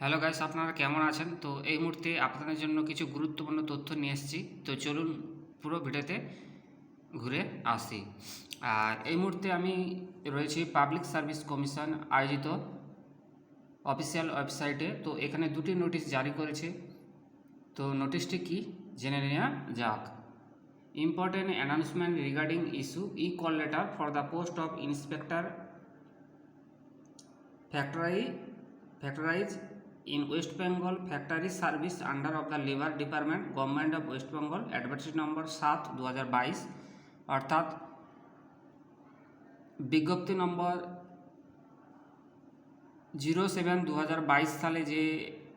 Hello guys আপনারা কেমন আছেন? তো এই মুহূর্তে আপনাদের জন্য কিছু গুরুত্বপূর্ণ তথ্য নিয়ে এসেছি। তো চলুন পুরো ভিডিওতে ঘুরে আসি। আর এই মুহূর্তে আমি রয়েছি পাবলিক সার্ভিস কমিশন আয়োজিত অফিসিয়াল ওয়েবসাইটে। তো এখানে দুটি নোটিশ জারি করেছে। তো নোটিশটি কি? জেনে নেওয়া যাক। Important announcement regarding issue e call letter for the post of inspector factory factories in west bengal factory service under of the labor department government of west bengal advertise number সাত দু হাজার বাইশ। অর্থাৎ বিজ্ঞপ্তি নম্বর জিরো সেভেন দু হাজার বাইশ সালে যে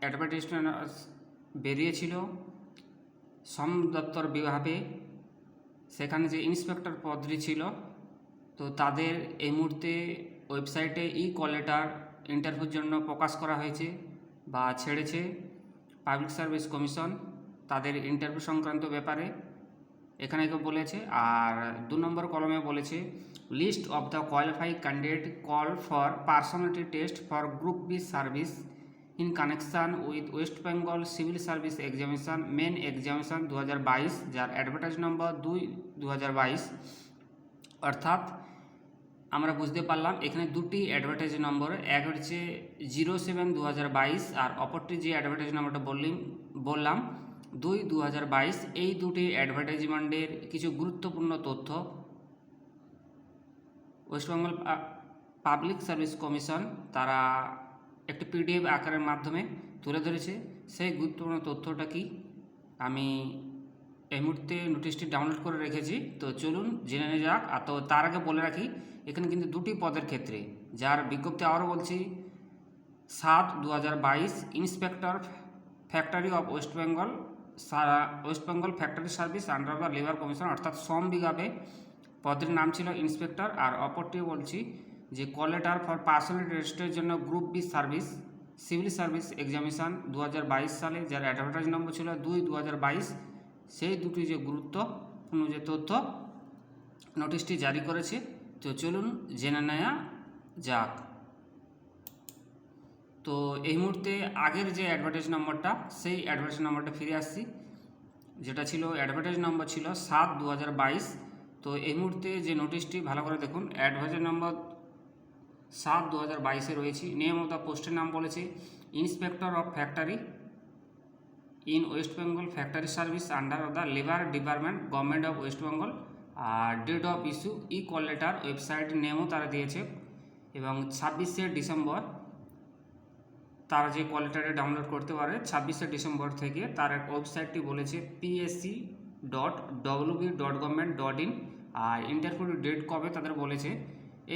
অ্যাডভার্টাইজমেন্ট বেরিয়েছিল শ্রম দপ্তর বিভাগে, সেখানে যে ইন্সপেক্টর পদটি ছিল, তো তাদের এই মুহূর্তে ওয়েবসাইটে ই কল লেটার ইন্টারভিউর জন্য প্রকাশ করা হয়েছে। বা ছেড়েছে পাবলিক সার্ভিস কমিশন তাদের ইন্টারভিউ সংক্রান্ত ব্যাপারে। এখানে কেউ বলেছে আর দু নম্বর কলমে বলেছে list of the qualify candidate call for personality test for group B service in connection with West Bengal civil service examination main examination দু হাজার বাইশ, যার অ্যাডভার্টাইজ নম্বর দুই দু হাজার বাইশ। অর্থাৎ আমরা বুঝতে পারলাম, এখানে দুটি অ্যাডভার্টাইজ নম্বর এক হচ্ছে জিরো সেভেন দু হাজার বাইশ আর অপরটি যে অ্যাডভার্টাইজ নম্বরটা বললাম বললাম, দুই দু এই দুটি অ্যাডভার্টাইজমেন্টের কিছু গুরুত্বপূর্ণ তথ্য। ওয়েস্টবেঙ্গল পাবলিক সার্ভিস কমিশন তারা একটি পিডিএফ আকারের মাধ্যমে তুলে ধরেছে। সেই গুরুত্বপূর্ণ তথ্যটা কি? আমি এই মুহূর্তে নোটিশটি ডাউনলোড করে রেখেছি। তো চলুন জেনে নিয়ে যাক। আর তো তার আগে বলে রাখি, এখানে কিন্তু দুটি পদের ক্ষেত্রে, যার বিজ্ঞপ্তি আবারও বলছি, সাত দু inspector factory of West Bengal West Bengal factory service under the labour commission অর্থাৎ শ্রম বিভাগে পদের নাম ছিল ইন্সপেক্টর আর অপরটি বলছি যে কলেটার ফর পার্সোনাল রেজিস্ট্রের জন্য group B service civil service examination দু সালে, যার অ্যাডভার্টাইজ নম্বর ছিল দুই দু সেই দুটি যে গুরুত্বপূর্ণ যে তথ্য নোটিশটি জারি করেছে, তো চলুন জেনে নেওয়া যাক। তো এই মুহূর্তে আগের যে অ্যাডভার্টাইজ নম্বরটা সেই অ্যাডভার্টাইজ নম্বরটা ফিরে আসছি। যেটা ছিল অ্যাডভার্টাইজ নম্বর ছিল সাত দু তো এই মুহূর্তে যে নোটিশটি ভালো করে দেখুন অ্যাডভার্টাইজ নম্বর সাত দু হাজার বাইশে রয়েছে। নেম অফ দ্য পোস্টের নাম বলেছে inspector of factory in West Bengal factory service under the labour department, government of West Bengal, R date of issue e call letter website নেমও তারা দিয়েছে এবং ছাব্বিশে ডিসেম্বর তারা যে কল ডাউনলোড করতে পারে ছাব্বিশে ডিসেম্বর থেকে তার ওয়েবসাইটটি বলেছে PSC dot WB dot government dot in R interview date কবে তাদের বলেছে?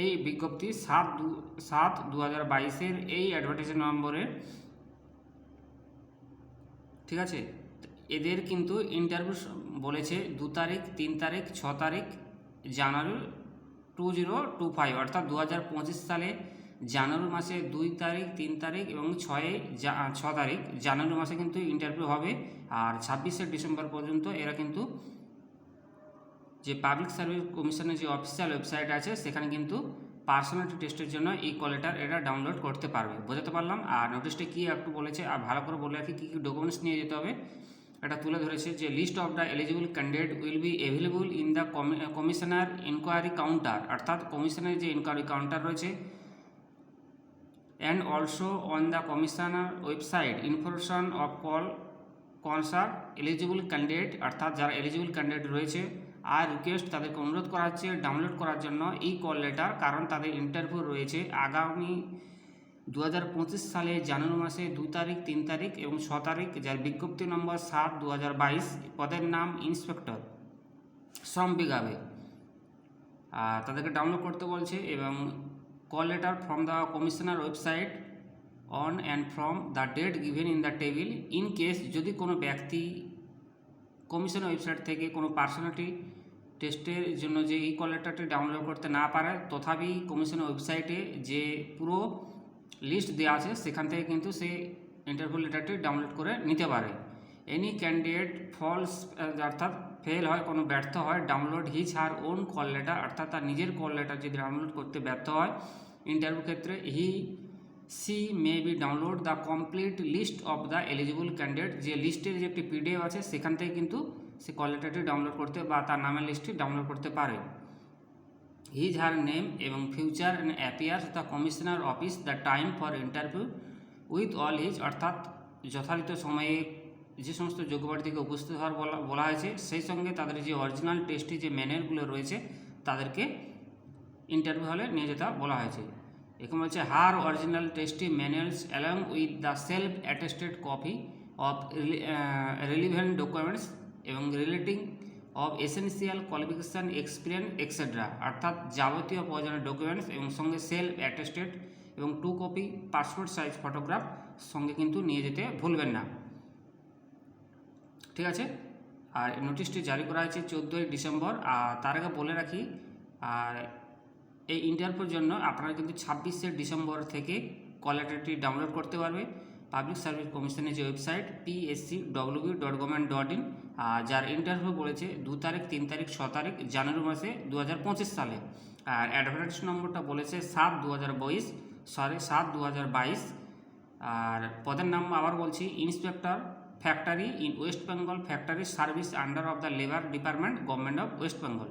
এই বিজ্ঞপ্তি সাত দু সাত দু হাজার বাইশের এই অ্যাডভার্টাইজ নম্বরে ঠিক আছে? এদের কিন্তু ইন্টারভিউ বলেছে দু তারিখ, তিন তারিখ, ছ তারিখ, January two zero two five, অর্থাৎ দু হাজার পঁচিশ সালে জানুয়ারি মাসে দুই তারিখ, তিন তারিখ এবং ছয়ে ছ তারিখ জানুয়ারি মাসে কিন্তু ইন্টারভিউ হবে। আর ছাব্বিশে ডিসেম্বর পর্যন্ত এরা কিন্তু যে পাবলিক সার্ভিস কমিশনের যে অফিসিয়াল ওয়েবসাইট আছে, সেখানে কিন্তু পার্সোনালিটি টেস্টের জন্য এই কলেটার এটা ডাউনলোড করতে পারবে। বোঝাতে পারলাম? আর নোটিশটা কী একটু বলেছে? আর ভালো করে বলে রাখি কী কী ডকুমেন্টস নিয়ে যেতে হবে? এটা তুলে ধরেছে যে list of the eligible candidate will be available in the commissioner enquiry counter অর্থাৎ কমিশনের যে ইনকোয়ারি কাউন্টার রয়েছে and also on the commissioner website information of call concert eligible candidate অর্থাৎ যারা এলিজিবল ক্যান্ডিডেট রয়েছে আর রিকোয়েস্ট তাদেরকে অনুরোধ করা হচ্ছে ডাউনলোড করার জন্য এই কল লেটার কারণ তাদের ইন্টারভিউ রয়েছে আগামী দু হাজার পঁচিশ সালে জানুয়ারি মাসে দু তারিখ, তিন তারিখ এবং ছ তারিখ, যার বিজ্ঞপ্তি নম্বর সাত দু হাজার বাইশ, পদের নাম ইন্সপেক্টর শ্রম বিভাগে আর তাদেরকে ডাউনলোড করতে বলছে এবং call letter from the commissioner website on and from the date given in the table in case যদি কোনো ব্যক্তি কমিশন ওয়েবসাইট থেকে কোনো পার্সোনালিটি টেস্টের জন্য যে এই কল লেটারটি ডাউনলোড করতে না পারে, তথাপি কমিশনের ওয়েবসাইটে যে পুরো লিস্ট দেওয়া আছে, সেখান থেকে কিন্তু সেই ইন্টারভিউ লেটারটি ডাউনলোড করে নিতে পারে। এনি ক্যান্ডিডেট ফলস অর্থাৎ ফেল হয়, কোনো ব্যর্থ হয় download his her own call letter অর্থাৎ তার নিজের কল লেটার যদি ডাউনলোড করতে ব্যর্থ হয় ইন্টারভিউ ক্ষেত্রে he she, may be, download the complete list of the eligible candidate. যে লিস্টের যে একটি পিডিএফ আছে, সেখান থেকে কিন্তু সে কল লেটারটি ডাউনলোড করতে বা তার নামের লিস্টটি ডাউনলোড করতে পারে। হিজ হার নেম এবং future and appears the commissioner office the time for interview with all his অর্থাৎ যথাযথ সময়ে যে সমস্ত যোগ্য প্রার্থীকে উপস্থিত হওয়ার বলা বলা হয়েছে, সেই সঙ্গে তাদের যে অরিজিনাল টেস্টি যে ম্যানুয়ালগুলো রয়েছে, তাদেরকে ইন্টারভিউ হলে নিয়ে যেতে বলা হয়েছে। এরকম হচ্ছে her original testimonials along with the self attested copy of relevant documents এবং relating of essential qualification experience etcetera অর্থাৎ যাবতীয় প্রয়োজনীয় ডকুমেন্টস এবং সঙ্গে সেলফ অ্যাটেস্টেড এবং two copy passport size photograph সঙ্গে কিন্তু নিয়ে যেতে ভুলবেন না। ঠিক আছে? আর নোটিশটি জারি করা হয়েছে চোদ্দোই ডিসেম্বর, আর তার আগে বলে রাখি, আর এই ইন্টারভিউর জন্য আপনারা কিন্তু ছাব্বিশে ডিসেম্বর থেকে কল লেটারটি ডাউনলোড করতে পারবে। পাবলিক সার্ভিস কমিশনের যে website PSC WB dot government dot in যার ইন্টারভিউ বলেছে দু তারিখ, তিন তারিখ, ছ তারিখ, জানুয়ারি মাসে দু হাজার পঁচিশ সালে। আর অ্যাডভার্টাইজ নম্বরটা বলেছে সাত দু হাজার বাইশ সরি সাত দু হাজার বাইশ। আর পদের নাম আবার বলছি inspector factory in West Bengal factory service under of the labour department government of West Bengal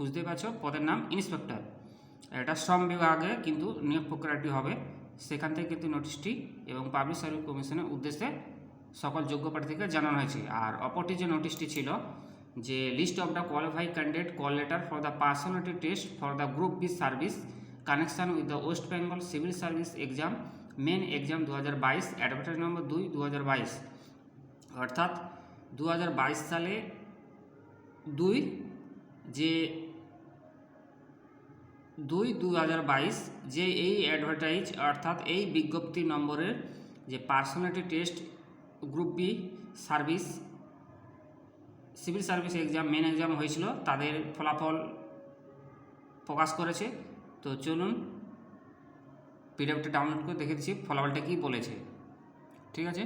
বুঝতে পারছ? পদের নাম ইন্সপেক্টর এটা শ্রম বিভাগে কিন্তু নিয়োগ প্রক্রিয়াটি হবে। সেখান থেকে কিন্তু নোটিশটি এবং পাবলিক সার্ভিস কমিশনের উদ্দেশ্যে সকল যোগ্য প্রার্থীকে জানানো হয়েছে। আর অপরটি যে নোটিশটি ছিল, যে list of the qualify candidate call letter for the personality test for the group B service connection with the West Bengal civil service exam main exam দু হাজার বাইশ অ্যাডভার্টাইজ নম্বর দুই দু হাজার বাইশ। অর্থাৎ দু হাজার বাইশ সালে দুই, যে দুই দু যে এই অ্যাডভার্টাইজ অর্থাৎ এই বিজ্ঞপ্তি নম্বরের যে personality test group B service civil service exam main exam হয়েছিল, তাদের ফলাফল প্রকাশ করেছে। তো চলুন পিডিএফটা ডাউনলোড করে দেখে দিচ্ছি, ফলাফলটা কী বলেছে। ঠিক আছে?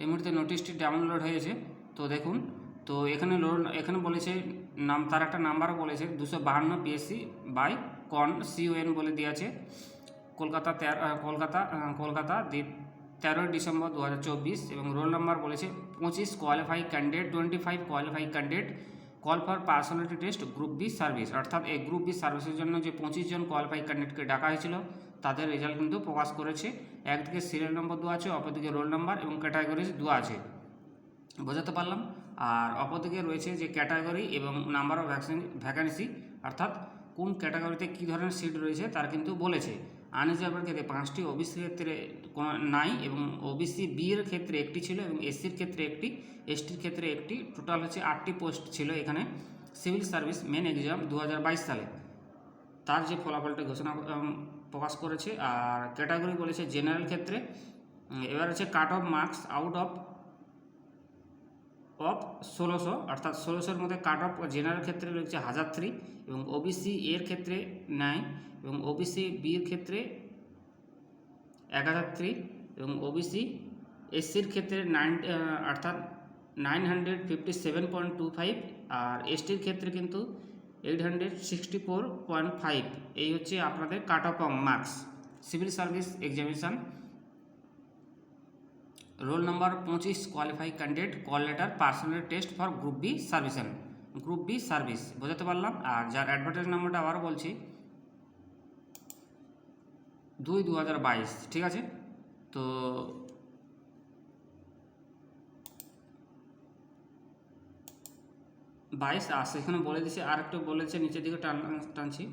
এই মুহূর্তে নোটিশটি ডাউনলোড হয়েছে, তো দেখুন। তো এখানে লোন এখানে বলেছে, নাম, তার একটা নাম্বারও বলেছে, দুশো বাহান্ন পিএসসি বাই কন সিওএন বলে দিয়েছে কলকাতা তেরো কলকাতা কলকাতা, দি, তেরোই ডিসেম্বর দু হাজার চব্বিশ এবং রোল নাম্বার বলেছে, পঁচিশ qualify candidate twenty five qualify candidate call for personality test group B service অর্থাৎ এই গ্রুপ বি সার্ভিসের জন্য যে পঁচিশ জন কোয়ালিফাই ক্যান্ডিডেটকে ডাকা হয়েছিল, তাদের রেজাল্ট কিন্তু প্রকাশ করেছে। একদিকে সিরিয়াল নম্বর দেওয়া আছে, অপরদিকে রোল নাম্বার এবং ক্যাটাগরি দেওয়া আছে। বোঝাতে পারলাম? আর অপরদিকে রয়েছে যে ক্যাটাগরি এবং নাম্বার অফ ভ্যাকসিন ভ্যাকান্সি, অর্থাৎ কোন ক্যাটাগরিতে কী ধরনের সিট রয়েছে তার কিন্তু বলেছে। আনরিজার্ভের ক্ষেত্রে পাঁচটি, ওবিসি ক্ষেত্রে কোনো নাই এবং ওবিসি বি এর ক্ষেত্রে একটি ছিল এবং এসসির ক্ষেত্রে একটি এসটির ক্ষেত্রে একটি, টোটাল হচ্ছে আটটি পোস্ট ছিল এখানে। সিভিল সার্ভিস মেন এক্সাম দু হাজার বাইশ সালে। তার যে ফলাফলটা ঘোষণা প্রকাশ করেছে, আর ক্যাটাগরি বলেছে জেনারেল ক্ষেত্রে। এবার হচ্ছে cut off marks, out of of ষোলোশো, অর্থাৎ ষোলোশোর মধ্যে কাট অফ জেনারেল ক্ষেত্রে রয়েছে হাজার থ্রি এবং ওবিসি এর ক্ষেত্রে নাইন এবং ওবিসি বির ক্ষেত্রে এক হাজার থ্রি এবং ওবিসি এসসির ক্ষেত্রে নাইন অর্থাৎ nine hundred fifty seven point two five আর এসটির ক্ষেত্রে কিন্তু eight hundred sixty four point five এই হচ্ছে আপনাদের cut off marks civil service examination roll number পঁচিশ qualify candidate call letter personal test for group B services group B service বোঝাতে পারলাম। আর যার অ্যাডভার্টাইজ নাম্বারটা আবারও বলছি, দুই দু ঠিক আছে? তো বাইশ, আর সেখানে বলে দিছে আর একটু বলেছে, নিচের দিকে টান, টানছি।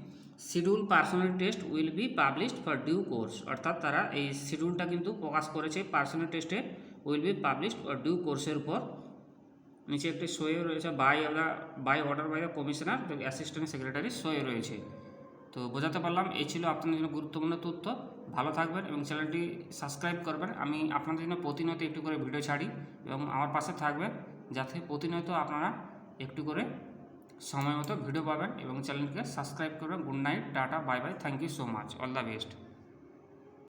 Schedule personal test will be published for due course অর্থাৎ তারা এই শিডিউলটা কিন্তু প্রকাশ করেছে পার্সোনাল টেস্টে will be published for due কোর্সের উপর। নিচে একটি সইও রয়েছে by the by order by the commissioner assistant secretary সই রয়েছে। তো বোঝাতে পারলাম, এই ছিল আপনাদের জন্য গুরুত্বপূর্ণ তথ্য। ভালো থাকবেন এবং চ্যানেলটি সাবস্ক্রাইব করবেন। আমি আপনাদের জন্য প্রতিনিয়ত একটু করে ভিডিও ছাড়ি এবং আমার পাশে থাকবেন, যাতে প্রতিনিয়ত আপনারা একটু করে সময় মতো ভিডিও পাবেন এবং চ্যানেলকে সাবস্ক্রাইব করবেন। Good night tata bye bye thank you so much all the best